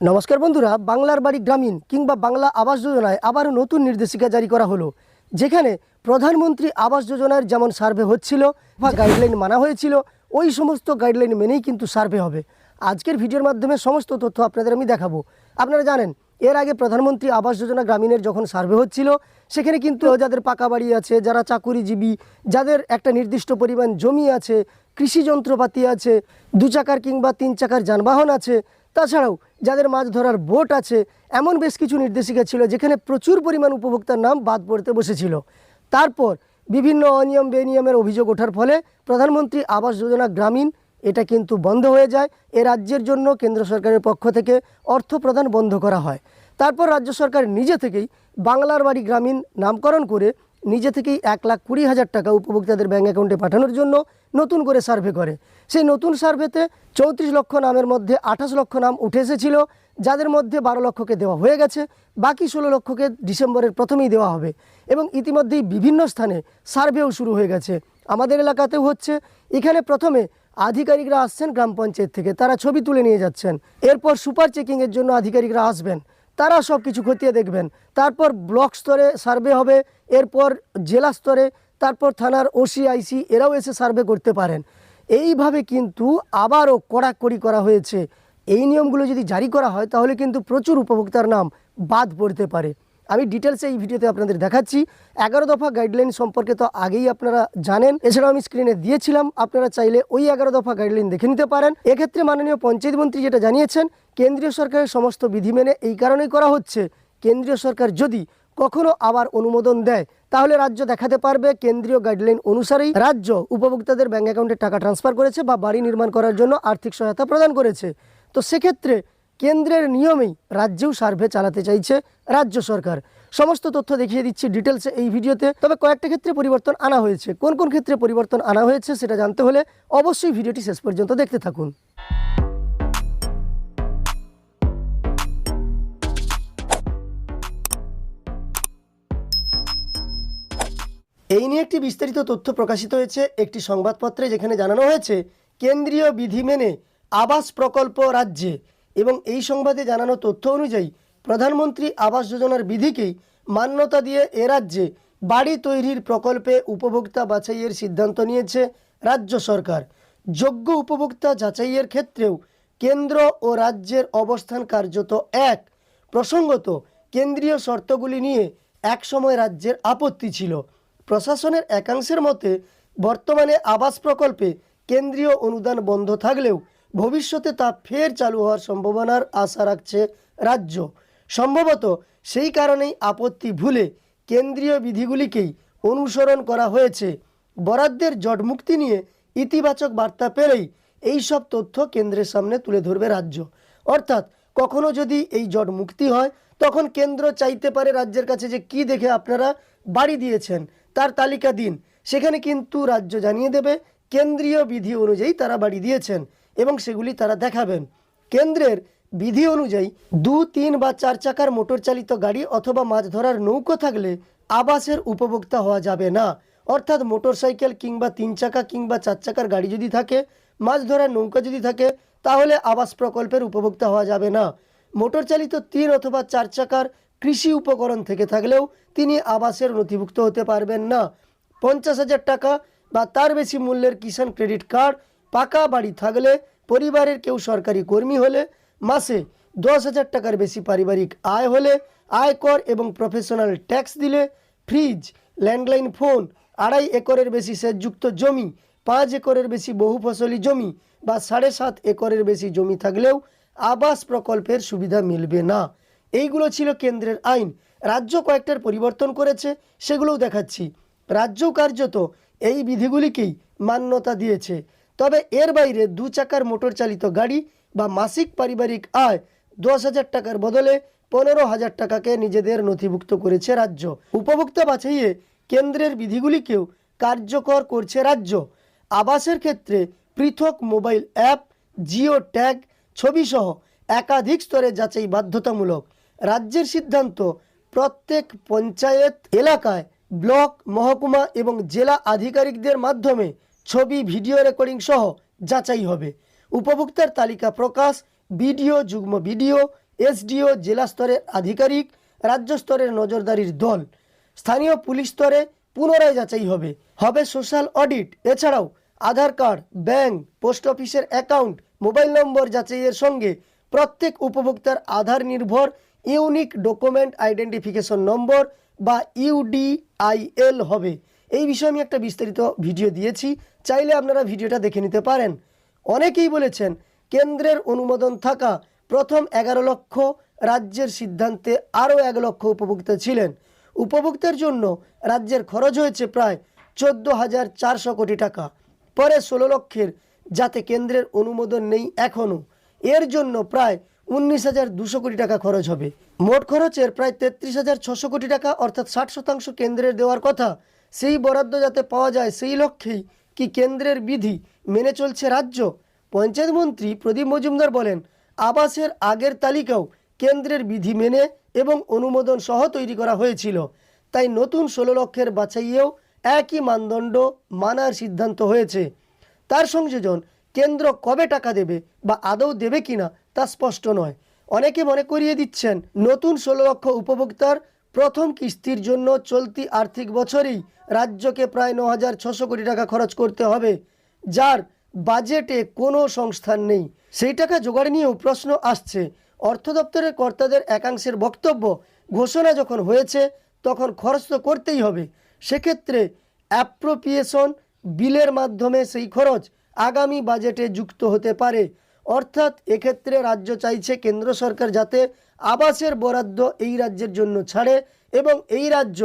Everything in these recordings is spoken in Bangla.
নমস্কার বন্ধুরা, বাংলার বাড়ি গ্রামীণ কিংবা বাংলা আবাস যোজনায় আবারও নতুন নির্দেশিকা জারি করা হলো, যেখানে প্রধানমন্ত্রী আবাস যোজনার যেমন সার্ভে হচ্ছিল বা গাইডলাইন মানা হয়েছিল, ওই সমস্ত গাইডলাইন মেনেই কিন্তু সার্ভে হবে। আজকের ভিডিওর মাধ্যমে সমস্ত তথ্য আপনাদের আমি দেখাবো। আপনারা জানেন, এর আগে প্রধানমন্ত্রী আবাস যোজনা গ্রামীণের যখন সার্ভে হচ্ছিল, সেখানে কিন্তু যাদের পাকা বাড়ি আছে, যারা চাকুরিজীবী, যাদের একটা নির্দিষ্ট পরিমাণ জমি আছে, কৃষি যন্ত্রপাতি আছে, দু চাকার কিংবা তিন চাকার যানবাহন আছে তাছাড়াও যাদের মাছ ধরার বোট আছে, এমন বেশ কিছু নির্দেশিকা ছিল যেখানে প্রচুর পরিমাণ উপভোক্তার নাম বাদ পড়তে বসেছিল। তারপর বিভিন্ন অনিয়ম বেনিয়মের অভিযোগ ওঠার ফলে প্রধানমন্ত্রী আবাস যোজনা গ্রামীণ, এটা কিন্তু বন্ধ হয়ে যায়। এ রাজ্যের জন্য কেন্দ্র সরকারের পক্ষ থেকে অর্থ প্রদান বন্ধ করা হয়। তারপর রাজ্য সরকার নিজে থেকেই বাংলার বাড়ি গ্রামীণ নামকরণ করে নিজে থেকেই এক লাখ কুড়ি হাজার টাকা উপভোক্তাদের ব্যাঙ্ক অ্যাকাউন্টে পাঠানোর জন্য নতুন করে সার্ভে করে। সেই নতুন সার্ভেতে চৌত্রিশ লক্ষ নামের মধ্যে আঠাশ লক্ষ নাম উঠে এসেছিল, যাদের মধ্যে বারো লক্ষকে দেওয়া হয়ে গেছে, বাকি ষোলো লক্ষকে ডিসেম্বরের প্রথমেই দেওয়া হবে। এবং ইতিমধ্যেই বিভিন্ন স্থানে সার্ভেও শুরু হয়ে গেছে। আমাদের এলাকাতেও হচ্ছে, এখানে প্রথমে আধিকারিকরা আসছেন গ্রাম পঞ্চায়েত থেকে, তারা ছবি তুলে নিয়ে যাচ্ছেন। এরপর সুপার চেকিংয়ের জন্য আধিকারিকরা আসবেন। তারা সব কিছু খতিয়ে দেখবেন। তারপর ব্লক স্তরে সার্ভে হবে, এরপর জেলা স্তরে, তারপর থানার ওসি, আইসি, এরাও এসে সার্ভে করতে পারেন। এইভাবে কিন্তু আবারও কড়াকড়ি করা হয়েছে। এই নিয়মগুলো যদি জারি করা হয়, তাহলে কিন্তু প্রচুর উপভোক্তার নাম বাদ পড়তে পারে। আমি ডিটেলসে এই ভিডিওতে আপনাদের দেখাচ্ছি। এগারো দফা গাইডলাইন সম্পর্কে তো আগেই আপনারা জানেন। এছাড়াও আমি স্ক্রিনে দিয়েছিলাম, আপনারা চাইলে ওই এগারো দফা গাইডলাইন দেখে নিতে পারেন। এক্ষেত্রে মাননীয় পঞ্চায়েত মন্ত্রী যেটা জানিয়েছেন, কেন্দ্রীয় সরকারের সমস্ত বিধি মেনে এই কারণেই করা হচ্ছে। কেন্দ্রীয় সরকার যদি কখনো আবার অনুমোদন দেয়, তাহলে রাজ্য দেখাতে পারবে কেন্দ্রীয় গাইডলাইন অনুসারেই রাজ্য উপভোক্তাদের ব্যাঙ্ক অ্যাকাউন্টে টাকা ট্রান্সফার করেছে বা বাড়ি নির্মাণ করার জন্য আর্থিক সহায়তা প্রদান করেছে। তো সেক্ষেত্রে কেন্দ্রের নিয়মেই রাজ্যেও সার্ভে চালাতে চাইছে রাজ্য সরকার। সমস্ত তথ্য দেখিয়ে দিচ্ছি ডিটেলসে এই ভিডিওতে। তবে কয়েকটা ক্ষেত্রে পরিবর্তন আনা হয়েছে। কোন কোন ক্ষেত্রে পরিবর্তন আনা হয়েছে সেটা জানতে হলে অবশ্যই ভিডিওটি শেষ পর্যন্ত দেখতে থাকুন। এই নিয়ে একটি বিস্তারিত তথ্য প্রকাশিত হয়েছে একটি সংবাদপত্রে যেখানে জানানো হয়েছে, কেন্দ্রীয় বিধি মেনে আবাস প্রকল্প রাজ্যে এবং এই সংবাদে জানানো তথ্য অনুযায়ী প্রধানমন্ত্রী আবাস যোজনার বিধিকেই মান্যতা দিয়ে এ রাজ্যে বাড়ি তৈরির প্রকল্পে উপভোক্তা বাছাইয়ের সিদ্ধান্ত নিয়েছে রাজ্য সরকার। যোগ্য উপভোক্তা যাচাইয়ের ক্ষেত্রেও কেন্দ্র ও রাজ্যের অবস্থান কার্যত এক। প্রসঙ্গত, কেন্দ্রীয় শর্তগুলি নিয়ে একসময় রাজ্যের আপত্তি ছিল। প্রশাসনের একাংশের মতে, বর্তমানে আবাস প্রকল্পে কেন্দ্রীয় অনুদান বন্ধ থাকলেও ভবিষ্যতে তা ফের চালু হওয়ার সম্ভাবনার আশা রাখছে রাজ্য। সম্ভবত সেই কারণেই আপত্তি ভুলে কেন্দ্রীয় বিধিগুলিকেই অনুসরণ করা হয়েছে। বরাদ্দের জটমুক্তি নিয়ে ইতিবাচক বার্তা পেলেই এই সব তথ্য কেন্দ্রের সামনে তুলে ধরবে রাজ্য। অর্থাৎ কখনো যদি এই জট মুক্তি হয়, তখন কেন্দ্র চাইতে পারে রাজ্যের কাছে যে কি দেখে আপনারা বাড়ি দিয়েছেন, তার তালিকা দিন। সেখানে কিন্তু রাজ্য জানিয়ে দেবে, কেন্দ্রীয় বিধি অনুযায়ী তারা বাড়ি দিয়েছেন। এবং সেগুলি তারা দেখাবেন। কেন্দ্রের বিধি অনুযায়ী দু, তিন বা চার চাকার মোটর চালিত গাড়ি অথবা মাছ ধরার নৌকো থাকলে আবাসের উপভোক্তা হওয়া যাবে না। অর্থাৎ মোটর সাইকেল কিংবা তিন চাকা কিংবা চার চাকার গাড়ি যদি থাকে, মাছ ধরার নৌকা যদি থাকে, তাহলে আবাস প্রকল্পের উপভোক্তা হওয়া যাবে না। মোটর চালিত তিন অথবা চার চাকার কৃষি উপকরণ থেকে থাকলেও তিনি আবাসের নথিভুক্ত হতে পারবেন না। পঞ্চাশ হাজার টাকা বা তার বেশি মূল্যের কিষাণ ক্রেডিট কার্ড পাকা বাড়ি থাকলে পরিবারের কেউ সরকারি কর্মী হলে মাসে দশ হাজার টাকার বেশি পারিবারিক আয় হলে আয়কর এবং প্রফেশনাল ট্যাক্স দিলে ফ্রিজ ল্যান্ডলাইন ফোন আড়াই একরের বেশি সেচযুক্ত জমি, পাঁচ একরের বেশি বহু ফসলি জমি বা সাড়ে সাত একরের বেশি জমি থাকলেও আবাস প্রকল্পের সুবিধা মিলবে না। এইগুলো ছিল কেন্দ্রের আইন। রাজ্য কয়েকটার পরিবর্তন করেছে, সেগুলোও দেখাচ্ছি। রাজ্য কার্যত এই বিধিগুলিকেই মান্যতা দিয়েছে। তবে এর বাইরে দু চাকার মোটর চালিত গাড়ি বা মাসিক পারিবারিক আয় দশ হাজার টাকার বদলে পনেরো হাজার টাকাকে নিজেদের নথিভুক্ত করেছে রাজ্য। উপভোক্তা বাছাইয়ে কেন্দ্রের বিধিগুলিকেও কার্যকর করছে রাজ্য। আবাসের ক্ষেত্রে পৃথক মোবাইল অ্যাপ, জিও ট্যাগ, ছবিসহ একাধিক স্তরে যাচাই বাধ্যতামূলক। রাজ্যের সিদ্ধান্ত, প্রত্যেক পঞ্চায়েত এলাকায় ব্লক, মহকুমা এবং জেলা আধিকারিকদের মাধ্যমে ছবি, ভিডিও রেকর্ডিং সহ যাচাই হবে। উপভোক্তার তালিকা প্রকাশ, বিডিও, যুগ্ম ভিডিও এসডিও, জেলা স্তরের আধিকারিক, রাজ্য স্তরের নজরদারির দল, স্থানীয় পুলিশ স্তরে পুনরায় যাচাই হবে। হবে সোশ্যাল অডিট। এছাড়াও আধার কার্ড, ব্যাংক, পোস্ট অফিসের অ্যাকাউন্ট, মোবাইল নম্বর যাচাইয়ের সঙ্গে প্রত্যেক উপভোক্তার আধার নির্ভর, ইউনিক ডকুমেন্ট আইডেন্টিফিকেশন নম্বর বা ইউডিআইএল হবে। এই বিষয়ে আমি একটা বিস্তারিত ভিডিও দিয়েছি, চাইলে আপনারা ভিডিওটা দেখে নিতে পারেন। অনেকেই বলেছেন, কেন্দ্রের অনুমোদন থাকা প্রথম এগারো লক্ষ রাজ্যের সিদ্ধান্তে আরও এক লক্ষ উপভোক্তা ছিলেন। উপভোক্তার জন্য রাজ্যের খরচ হয়েছে প্রায় চোদ্দ হাজার চারশো কোটি টাকা। পরে ষোলো লক্ষের যাতে কেন্দ্রের অনুমোদন নেই এখনও, এর জন্য প্রায় উনিশ হাজার দুশো কোটি টাকা খরচ হবে। মোট খরচের প্রায় তেত্রিশ হাজার ছশো কোটি টাকা, অর্থাৎ ষাট শতাংশ কেন্দ্রের দেওয়ার কথা। সেই বরাদ্দ যাতে পাওয়া যায় সেই লক্ষ্যেই কি কেন্দ্রের বিধি মেনে চলছে রাজ্য? পঞ্চায়েত মন্ত্রী প্রদীপ মজুমদার বলেন, আবাসের আগের তালিকাও কেন্দ্রের বিধি মেনে এবং অনুমোদন সহ তৈরি করা হয়েছিল। তাই নতুন ষোলো লক্ষের বাছাইয়েও একই মানদণ্ড মানার সিদ্ধান্ত হয়েছে। তার সংযোজন কেন্দ্র কবে টাকা দেবে বা আদৌ দেবে কিনা তা স্পষ্ট নয়। অনেকে মনে করিয়ে দিচ্ছেন, নতুন ষোলো লক্ষ উপভোক্তার প্রথম কিস্তির জন্য চলতি আর্থিক বছরেই রাজ্যকে প্রায় ন হাজার ছশো কোটি টাকা খরচ করতে হবে, যার বাজেটে কোনো সংস্থান নেই। সেই টাকা জোগাড় নিয়েও প্রশ্ন আসছে। অর্থ দপ্তরের কর্তাদের একাংশের বক্তব্য ঘোষণা যখন হয়েছে, তখন খরচ তো করতেই হবে। সেক্ষেত্রে অ্যাপ্রোপ্রিয়েশন বিলের মাধ্যমে সেই খরচ আগামী বাজেটে যুক্ত হতে পারে। অর্থাৎ এক্ষেত্রে রাজ্য চাইছে কেন্দ্র সরকার যাতে আবাসের বরাদ্দ এই রাজ্যের জন্য ছাড়ে এবং এই রাজ্য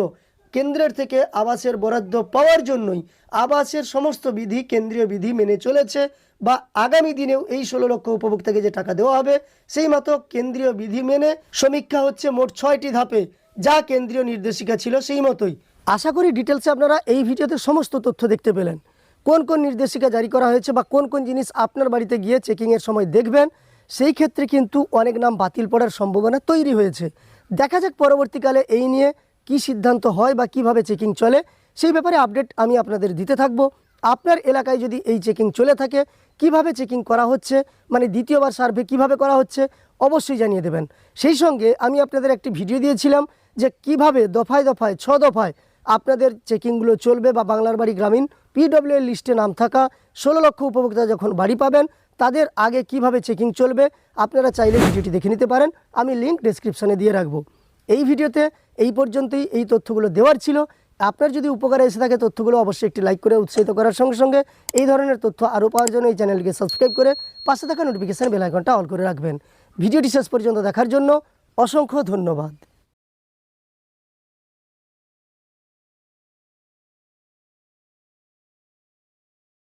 কেন্দ্রের থেকে আবাসের বরাদ্দ পাওয়ার জন্যই আবাসের সমস্ত বিধি কেন্দ্রীয় বিধি মেনে চলেছে বা আগামী দিনেও এই ষোলো লক্ষ উপভোক্তাকে যে টাকা দেওয়া হবে, সেই মতো কেন্দ্রীয় বিধি মেনে সমীক্ষা হচ্ছে মোট ছয়টি ধাপে, যা কেন্দ্রীয় নির্দেশিকা ছিল সেই মতোই। আশা করি ডিটেলসে আপনারা এই ভিডিওতে সমস্ত তথ্য দেখতে পেলেন। কোন কোন নির্দেশিকা জারি করা হয়েছে বা কোন কোন জিনিস আপনার বাড়িতে গিয়ে চেকিংয়ের সময় দেখবেন সেই ক্ষেত্রে কিন্তু অনেক নাম বাতিল পড়ার সম্ভাবনা তৈরি হয়েছে। দেখা যাক পরবর্তীকালে এই নিয়ে কি সিদ্ধান্ত হয় বা কীভাবে চেকিং চলে, সেই ব্যাপারে আপডেট আমি আপনাদের দিতে থাকব। আপনার এলাকায় যদি এই চেকিং চলে থাকে, কীভাবে চেকিং করা হচ্ছে মানে দ্বিতীয়বার সার্ভে কীভাবে করা হচ্ছে, অবশ্যই জানিয়ে দেবেন। সেই সঙ্গে আমি আপনাদের একটি ভিডিও দিয়েছিলাম যে কীভাবে দফায় দফায়, ছ দফায় আপনাদের চেকিংগুলো চলবে বা বাংলার বাড়ি গ্রামীণ পিডব্লিউ লিস্টে নাম থাকা ষোলো লক্ষ উপভোক্তা যখন বাড়ি পাবেন, তাদের আগে কীভাবে চেকিং চলবে, আপনারা চাইলে ভিডিওটি দেখে নিতে পারেন, আমি লিঙ্ক ডেসক্রিপশনে দিয়ে রাখব। এই ভিডিওতে এই পর্যন্তই, এই তথ্যগুলো দেওয়ার ছিল। আপনার যদি উপকারে এসে থাকে তথ্যগুলো অবশ্যই একটি লাইক করে উৎসাহিত করার সঙ্গে সঙ্গে এই ধরনের তথ্য আরও পাওয়ার জন্য এই চ্যানেলকে সাবস্ক্রাইব করে পাশে থাকা নোটিফিকেশান বেল আইকনটা অল করে রাখবেন। ভিডিওটি শেষ পর্যন্ত দেখার জন্য অসংখ্য ধন্যবাদ।